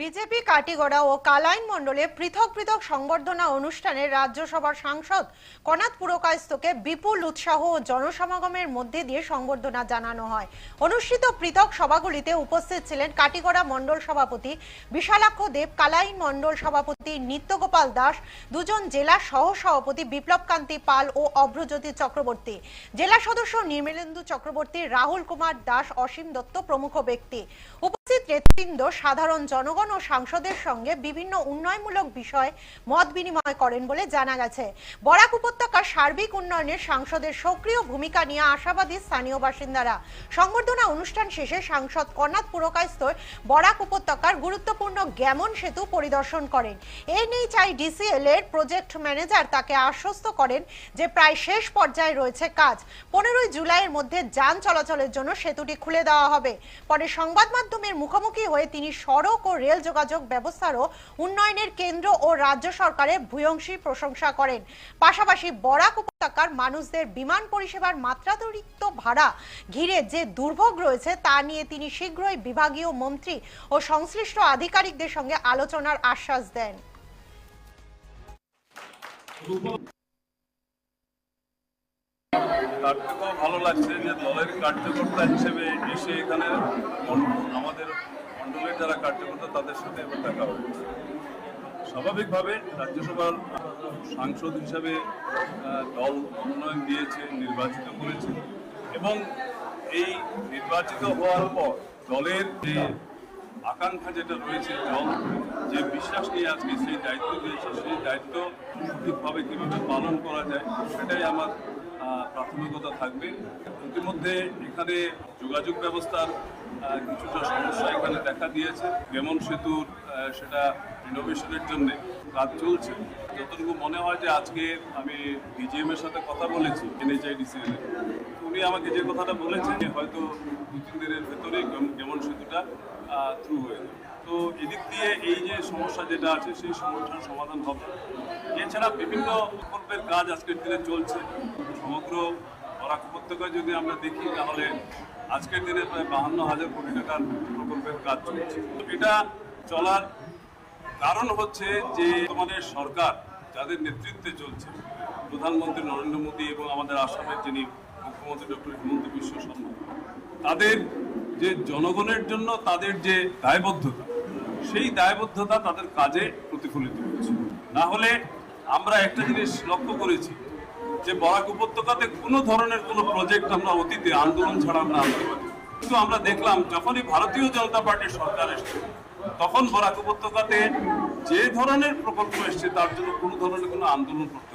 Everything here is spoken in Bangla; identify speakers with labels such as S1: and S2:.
S1: বিজেপি, কাটিগড়া ও কালাইন মণ্ডলে পৃথক পৃথক সংবর্ধনা অনুষ্ঠানে রাজ্যসভার সাংসদ কনাথ পুরকায়স্থকে বিপুল উৎসাহ ও জনসমাগমের মধ্যে দিয়ে সংবর্ধনা জানানো হয়। অনুষ্ঠিত পৃথক সভাগুলিতে উপস্থিত ছিলেন কাটিগড়া মণ্ডল সভাপতি বিশালাক্ষ দেব, কালাইন মণ্ডল সভাপতি নিত্যগোপাল দাস, দুজন জেলা সহ সভাপতি বিপ্লব কান্তি পাল ও অভ্রজ্যোতি চক্রবর্তী। জেলা সদস্য নির্মলেন্দু চক্রবর্তী, রাহুল কুমার দাস, অসীম দত্ত প্রমুখ ব্যক্তি। নেতৃবৃন্দ, সাধারণ জনগণ ও সাংসদের সঙ্গে বিভিন্ন উন্নয়নমূলক বিষয়ে মত বিনিময় করেন বলে জানা গেছে। বরাক উপত্যকার সার্বিক উন্নয়নে সাংসদের সক্রিয় ভূমিকা নিয়ে আশাবাদী স্থানীয় বাসিন্দারা। সংবর্ধনা অনুষ্ঠান শেষে সাংসদ কর্ণাথ পুরকায়স্থ বরাক উপত্যকার গুরুত্বপূর্ণ গ্যামন সেতু পরিদর্শন করেন। এনএইচআই ডিসিএল এর প্রজেক্ট ম্যানেজার তাকে আশ্বস্ত করেন যে প্রায় শেষ পর্যায়ে রয়েছে কাজ। পনেরোই জুলাইয়ের মধ্যে যান চলাচলের জন্য সেতুটি খুলে দেওয়া হবে। পরে সংবাদ মাধ্যমের মুখোমুখি হয়ে তিনি সড়ক ও রেল যোগাযোগ ব্যবস্থারও উন্নয়নের কেন্দ্র ও রাজ্য সরকারের ভূয়ংশী প্রশংসা করেন। পাশাপাশি বরাক উপত্যকার মানুষদের বিমান পরিষেবার মাত্রাতিরিক্ত ভাড়া ঘিরে যে দুর্ভোগ রয়েছে তা নিয়ে তিনি শীঘ্রই বিভাগীয় মন্ত্রী ও সংশ্লিষ্ট আধিকারিকদের সঙ্গে আলোচনার আশ্বাস দেন।
S2: থেকেও ভালো লাগছে যে দলের কার্যকর্তা হিসেবে এসে এখানে আমাদের মণ্ডলের যারা কার্যকর্তা, তাদের সাথে এবার দেখা হবে। স্বাভাবিকভাবে রাজ্যসভার সাংসদ হিসাবে দল মনোনয়ন দিয়েছে, নির্বাচিত করেছে। এবং এই নির্বাচিত হওয়ার পর দলের যে আকাঙ্ক্ষা যেটা রয়েছে, দল যে বিশ্বাস নিয়ে আজকে সেই দায়িত্ব দিয়েছে, সেই দায়িত্ব সঠিকভাবে কীভাবে পালন করা যায়, সেটাই আমার প্রাথমিকতা থাকবে। ইতিমধ্যে এখানে যোগাযোগ ব্যবস্থার কিছুটা সমস্যা এখানে দেখা দিয়েছে। যেমন সেতুর সেটা রিনোভেশনের জন্য কাজ চলছে। যতটুকু মনে হয় যে আজকে আমি ডিজিএম এর সাথে কথা বলেছি এনএইচআইডিসিএল উনি আমাকে যে কথাটা বলেছেন যে হয়তো দু তিন দিনের ভেতরেই যেমন সেতুটা থ্রু হয়ে যাবে। তো এদিক দিয়ে এই যে সমস্যা যেটা আছে, সেই সমস্যার সমাধান হবে। এছাড়া বিভিন্ন প্রকল্পের কাজ আজকের দিনে চলছে। সমগ্র বরাক উপত্যকায় যদি আমরা দেখি, তাহলে আজকের দিনে প্রায় বাহান্ন হাজার কোটি টাকার প্রকল্পের কাজ চলছে। এটা চলার কারণ হচ্ছে যে তোমাদের সরকার যাদের নেতৃত্বে চলছে, প্রধানমন্ত্রী নরেন্দ্র মোদী এবং আমাদের আসামের যিনি মুখ্যমন্ত্রী ডক্টর হিমন্ত বিশ্ব শর্মা, তাদের যে জনগণের জন্য তাদের যে দায়বদ্ধতা, সেই দায়বদ্ধতা তাদের কাজে প্রতিফলিত হচ্ছে। না হলে আমরা একটা জিনিস লক্ষ্য করেছি, যে বরাক উপত্যকাতে কোনো ধরনের কোনো প্রজেক্ট আমরা অতীতে আন্দোলন ছাড়া আমরা আনতে পারি কিন্তু আমরা দেখলাম, যখনই ভারতীয় জনতা পার্টির সরকার এসছে, তখন বরাক উপত্যকাতে যে ধরনের প্রকল্প এসছে, তার জন্য কোনো ধরনের কোনো আন্দোলন করতে